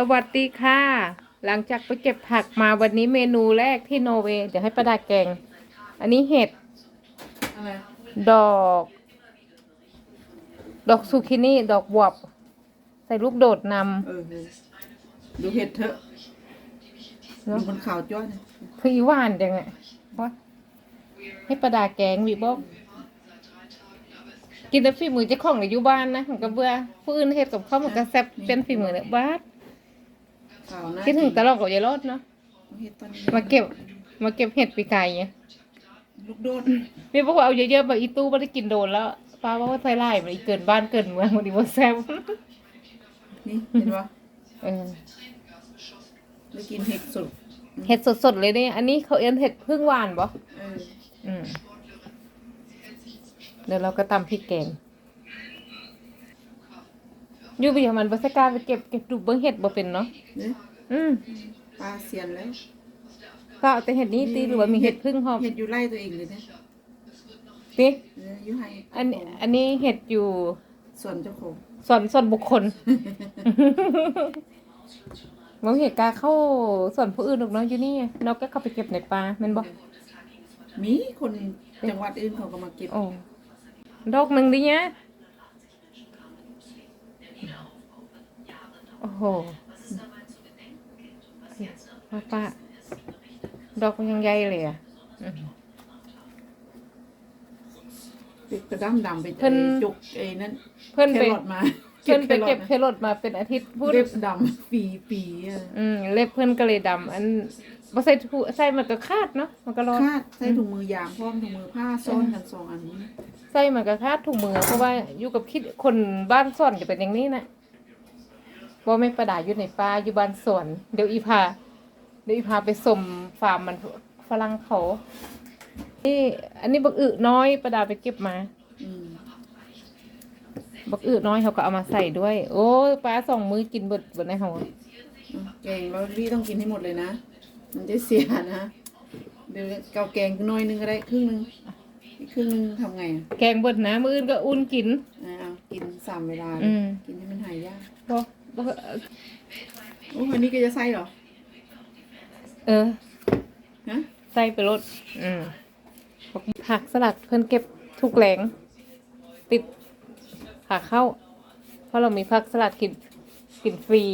สวัสดีค่ะ หลังจากไปเก็บผักมาวันนี้เมนูแรกที่โนเวย์เดี๋ยวให้ประดาแกง อันนี้เห็ดอะไรดอก ดอกซูกินี่ ดอกบวบ ใส่ลูกโดดนเออดูเห็ดเถอะำดูเนาะบนขาวจ้อยนะคืออีหวานจังไงวะให้ประดาแกงวีบอก กินแต่ฝีมือเจ้าของในอยู่บ้านนะมันก็เบื่อผู้อื่นเฮ็ดกับเขาวมันก็แซ่บเป็นฝีมือเนี่ยบ้า ดขาวนะคิดถึงตลอดกับยายรอดเนาะเห็ดตอนนี้มาเก็บ มาเก็บเห็ดปีไก่เนี่ยลูกโดดพี่บอกว่าเอาเยอะๆแบบอีตู้ไม่ได้กินโดนแล้วป้าบอกว่าใส่ไล่มันอีเกินบ้านเกินเมืองมันดีว่าแซ่บนี่เห็นปะเออได้กินเห็ดสดเห็ดสดๆเลยเนี่ยอันนี้เขาเอ็นเห็ดพึ่งหวานบ่เอออืมเดี๋ยวเราก็ตำพริกแกง อยู่ไปอย่างมันบ่ใช่กล้ารไปเก็บเก็บดูเบิ่งเห็ดบ่เป็นเนาะเนี่ยอืมปลาเสียนแล้วก็เอาแต่เห็ดนี้ตีหรือว่ามีเห็ดพึ่งหอมเห็ดอยู่ไร่ตัวเองเลยนะติเอออยู่ให้อันนี้อันนี้เห็ดอยู่ส่วนเจ้าของส่วนส่วนบุคคลบ่เห็ดกาเข้าส่วนผู้อื่นหรอกเนาะอยู่นี่นอกก็เข้าไปเก็บในป่าแม่นบ่มีคนจังหวัดอื่นเขาก็มาเก็บ โอ้ดอกหนึ่งดิเนี่ย โอ้โหป้าป้าดอกมันยังใหญ่เลยอะอืมติดกระด้ำดำไปเพิ่นจุกไอ้นั่นเพื่อนแคไปรอทมาเพื่อนไปเก็บแคเครอทรอทมาเป็นอาทิตย์พูมาดเล็บดำปีปีๆอะอืมเล็บเพื่อนก็เลยดำอันบ่ใส่ถุใส่มันก็คาดเนาะมันก็รอดคาดใส่ถุงมือยางพร้อมถุงมือผ้าซ้อนกันสองอันนี้ใส่มันก็คาดถุงมือเพราะว่าอยู่กับคิดคนบ้านสวนจะเป็นอย่างนี้นะ บ่ไม่ประดาอยู่ในป่าอยู่บ้านสวน เดี๋ยวอีพา เดี๋ยวอีพาไปสมฟาร์มมันฝรั่งเขา นี่อันนี้บักอึน้อยประดาไปเก็บมาอืมบักอึน้อยเขาก็เอามาใส่ด้วย โอ้ยป้าสองมือกินเบิดเบิดในหัวแกงแล้วพี่ต้องกินให้หมดเลยนะ มันจะเสียนะเดี๋ยวเกาแกงน้อยนึงก็ได้ครึ่งนึงอีกครึ่งนึงทำไงอะแกงเบิดนะมืออื่นก็อุ่นกินอ่าเอากินสามเวลาอืมกินให้มันหายยากบ่บ่ โอ้อันนี้ก็จะใส่เหรอ เออฮะ ใส่ไปรถอืมผักสลัดเพิ่นเก็บทุกแหลง ติดขาเข้า เพราะเรามีผักสลัดกินกินฟรี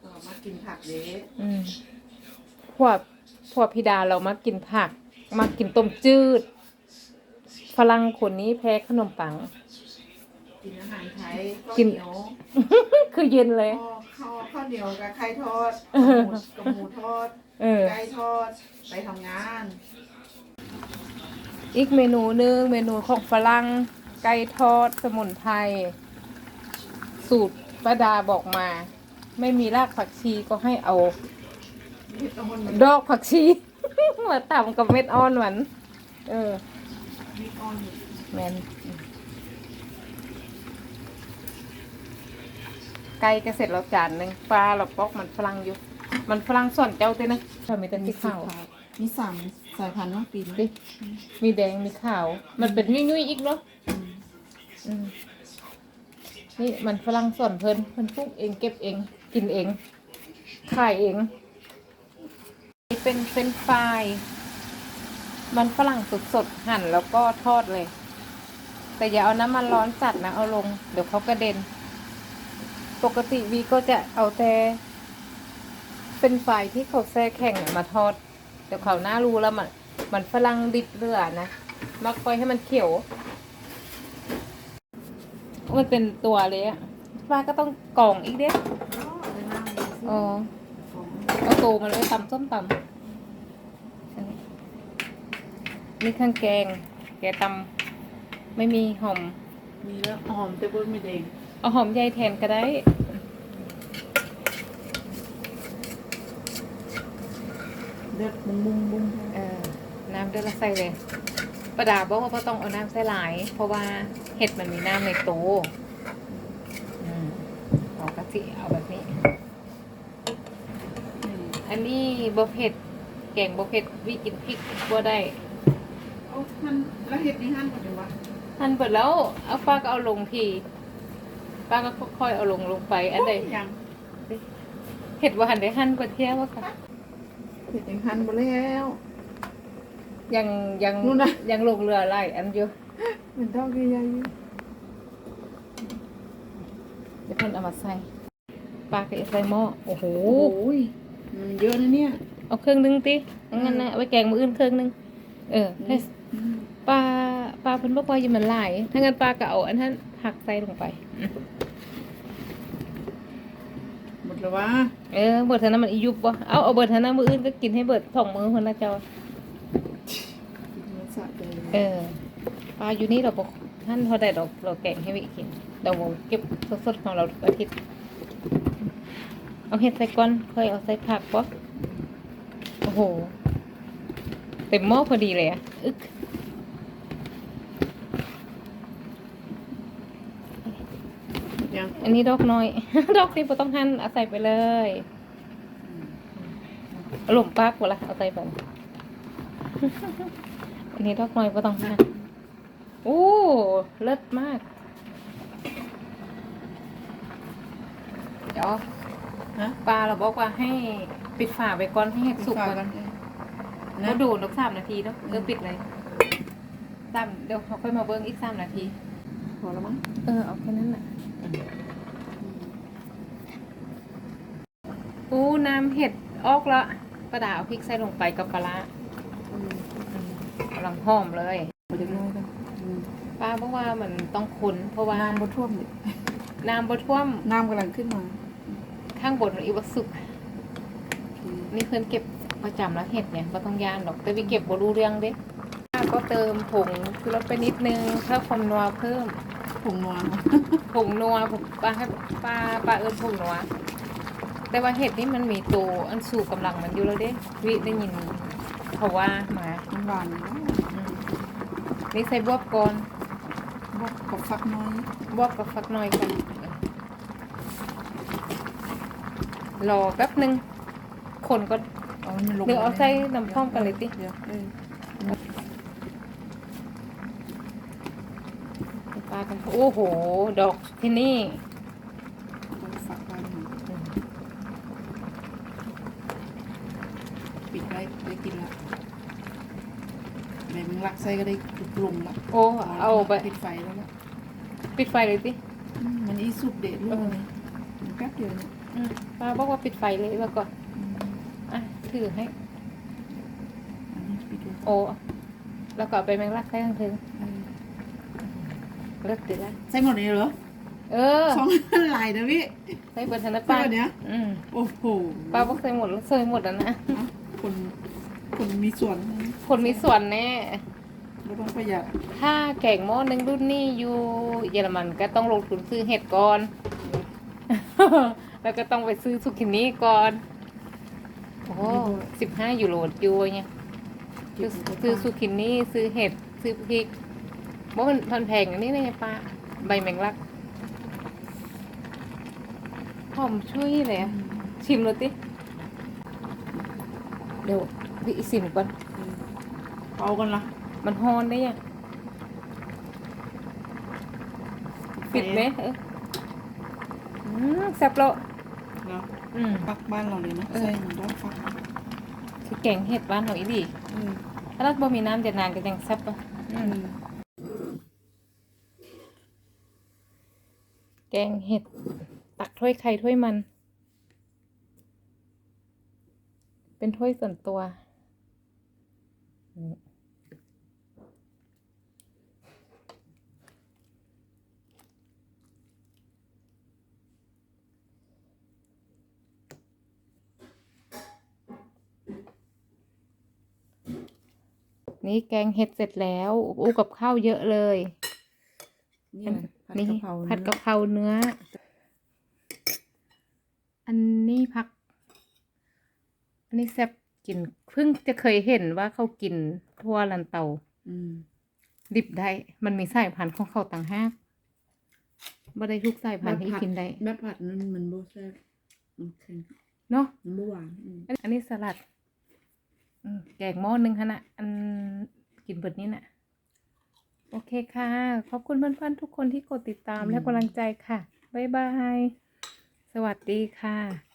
เอามากินผักเด้อืมพวกพวกพิดาเรามากินผัก มากินต้มจืด ฝรั่งคนนี้แพ้ขนมปัง กินอาหารไทยกิน ข้าวเหนียวคือเย็นเลยข้าวข้าวข้าวเหนียวกับไข่ทอดเออกับหมูทอดเออ ไก่ทอดไปทำงานอีกเมนูหนึงเมนูของฝรั่งไก่ทอดสมุนไพรสูตรป้าดาบอกมา ไม่มีรากผักชีก็ให้เอา เห็ดตะมนมันดอกผักชี มาตำกับเม็ดอ่อนหวานเออ มีออนอยู่แมน ไก่ก็เสร็จแล้วจานหนึ่งปลาเราปอกมันฝรั่งอยู่ มันฝรั่งส่วนเจ้าเต้นะถ้ามีแต่สีขาวมีสามสายพันธุ์เนาะปีนี้ดิมีแดงมีขาว มันเป็นยุ่ยๆอีกเนาะอืมอืมนี่มันฝรั่งส่วนเพิ่นเพิ่นปลูกเองเก็บเอง กินเองขายเองนี่เป็นเป็นไฟรายมันฝรั่งสดๆหั่นแล้วก็ทอดเลย แต่อย่าเอาน้ำมันร้อนจัดนะเอาลง เดี๋ยวเขากระเด็น ปกติวีก็จะเอาแต่เป็นไฟรายที่เขาแช่แข็งน่ะมาทอดเดี๋ยวเขาวหน้ารู้แล้วมันมันฝรั่งดิบเรือนะมักปล่อยให้มันเขียว มันเป็นตัวเลยอะปลาก็ต้องกรองอีกเด้อ๋อเอาตูมันเลยตำส้มตำอันนี้นี่ข้างแกง แกตำไม่มีหอม มีแล้วหอมแต่บนไม่แดง เอาหอมใหญ่แทนก็ได้เลือดบุ้งบุ้งบุ้งเออน้ำเดือดละใส่เลยประดาบอกว่าบ่ต้องเอาน้ำใส่หลาย เพราะว่าเห็ดมันมีน้ำในโตวอืมเอากะทิเอาแบบนี้ อันนี้บ่เผ็ดแกงบ่เผ็ดวิกินพริกบ่ได้โอ้มันแล้วเห็ดนี่หั่นหมดเลยวะหั่นเปิดแล้วเอาป้าก็เอาลงที ป้าก็ค่อยๆเอาลงลงไปอันใดยังสเห็ดว่าหันได้หั่นกว่าเที่ยวว่าค่ะเห็ดยังหันหมดแล้ว ยังยังนู่นน่ะ ยังลงเรือไล่อันอยู่มันดอกใหญ่ๆอยู่เดี๋ยวเพิ่นเอามาใส่ปลากระใส่หม้อโอ้โหโอ้ยมันเยอะนะเนี่ย เอาเครื่องนึงติงั้นนะเอาไว้แกงมื้ออื่นเครื่องนึงเออให้อืมปลาปลาเพิ่นบ่พอจะมันหลายถ้างั้นปลาก็เอาอันนั้น หักใส่ลงไปอืมหมดแล้ววะเออเบิดเท่านั้นมันอียุบบ่เอาเอาเบิดเท่านั้นมื้ออื่นก็กินให้เบิดสองมื้อคนละเจ้าเนื้อสะใจเลยเออปลาอยู่นี่เราบอกท่านเขาได้ดอกเราแกงให้วิกินเราเก็บสดๆของเราทุกอาทิตย์เอาเห็ดใส่ก้อนค่อยเอาใส่ผักปะโอ้โหเต็มหม้อพอดีเลยอะอึก หมด ยังอันนี้ดอกน้อย ดอกนี้ไ่ต้องหั่นเอาใส่ไปเลยเอาหลุมปากหมดละเอาใส่ไปอันนี้ดอกน้อยไ่ต้องหั่นโอ้เลิศมากเดี๋ยวฮะปลาเราบอกว่าให้ปิดฝาไว้ก่อนให้เห็ดสุกฝาก่อนกันเออแล้วนะดูนกสามนาทีเนาะเออปิดเลยสามเดี๋ยวเขาค่อยมาเบิ้งอีกสามนาทีพอแล้วมั้งเออเอาแค่นั้นแหละ อู้น้ำเห็ดออกละประดาเอาพริกใส่ลงไปกับปลาร้าอืมกำลังหอมเลยพอจะน้อยกันอืมปลาเพราะว่ามันต้องคนเพราะว่าน้ำบ่ท่วมเลยน้ำบ่ท่วมน้ำกำลังขึ้นมา ข้างบนมันอีวสุกโอเคนี่เพิ่นเก็บประจำแล้วเห็ดเนี่ยก็ต้องย่านหรอกแต่วิเก็บบ่รู้เรื่องเด้ก็เติมผงคือลดไปนิดนึงเพิ่มความนัวเพิ่ม ผงนัวเนอะผงนัวผมปลาให้ปลาปลาเอิญผงนัว แต่ว่าเห็ดนี่มันมีตัวอันสู่กำลังมันอยู่แล้วเด้ วิได้ยินเขาว่ามาน้ำหวานเนอะอืมนี่ใส่บวบก่อนบอกกับฟักน้อยบวบกับฟักน้อยก่อนรอแป๊บหนึงคนก็เอามันลงเดี๋ยวเอาใส่น้ำพร้อมกันเลยติเดี๋ยวเออ ปลากันโอ้โห ดอกที่นี่เอาฟักไว้หน่อยปิดไว้ได้กินละแม่มึงรักไส้ก็ได้กลุ่มละโอ้เอาไปปิดไฟแล้วละปิดไฟเลยติอืมมันอีสุกเด็ดลูเอกอนี่มันแป๊บเดียวเนี่ยอืมปลาบอกว่าปิดไฟเลยแล้วก็อืมอะถือให้อันนี้ปิดไว้โอ้แล้วก็เอาไปแมงลักใส่ทั้งถึง เออ เลิศดีละใส่หมดเลยเหรอเออสองลายนะพี่ใส่เบิร์ทันนะใส่ป้าหมดเนี้ยอืมโอ้โหป้าบอกใส่หมดแล้วใส่หมดแล้วนะอะคนคนมีส่วนคนมีส่วนแน่ไม่ต้องประหยัดถ้าแข่งหม้อหนึงรุ่นนี้อยู่เยอรมันก็ต้องลงทุนซื้อเห็ดก่อน แล้วก็ต้องไปซื้อซุกินี่ก่อนโอ้สิบห้ายูโรยูเนี่ยซื้อซื้อซุกินี่ซื้อเห็ดซื้อพริก เพราะมันมันแพงอย่างนี้เนี่ยป้าใบแมงลักหอมช่วยเลยอะชิมเลยติเดี๋ยวพี่สิมก่อนเอากันละมันฮอนได้ยังปิดไหมเอออืมแซ่บแล้วเนาะอืมฟักบ้านเราเลยนะเออใส่หมูต้องฟักคือแกงเห็ดบ้านเราอีดีเออถ้าเราบ่มีน้ำจะนานก็ยังแซ่บอะอืเอม อ แกงเห็ด ตักถ้วยใครถ้วยมัน เป็นถ้วยส่วนตัว นี่แกงเห็ดเสร็จแล้วอู้กับข้าวเยอะเลย นี่อะไรผัดนี่กะเพราผัดเนื้กะอเพราเนื้อ อันนี้ผัก อันนี้แซ่บกินเพิ่งจะเคยเห็นว่าเขากินทั่วลันเตาอืมดิบได้ มันมีสายพันธุ์ของเขาต่างหากบ่ได้ทุกสายพันธุ์ที่กินได้แบบผัดนั้นมันโบแซ่บมันเค็มเนาะมันโบหวานอืมอันนี้สลัดอืมแกงหม้อหนึ่งขนาดอันกินเบิดนี้น่ะ โอเคค่ะ ขอบคุณเพื่อนๆทุกคนที่กดติดตามและกำลังใจค่ะ บ๊ายบาย สวัสดีค่ะ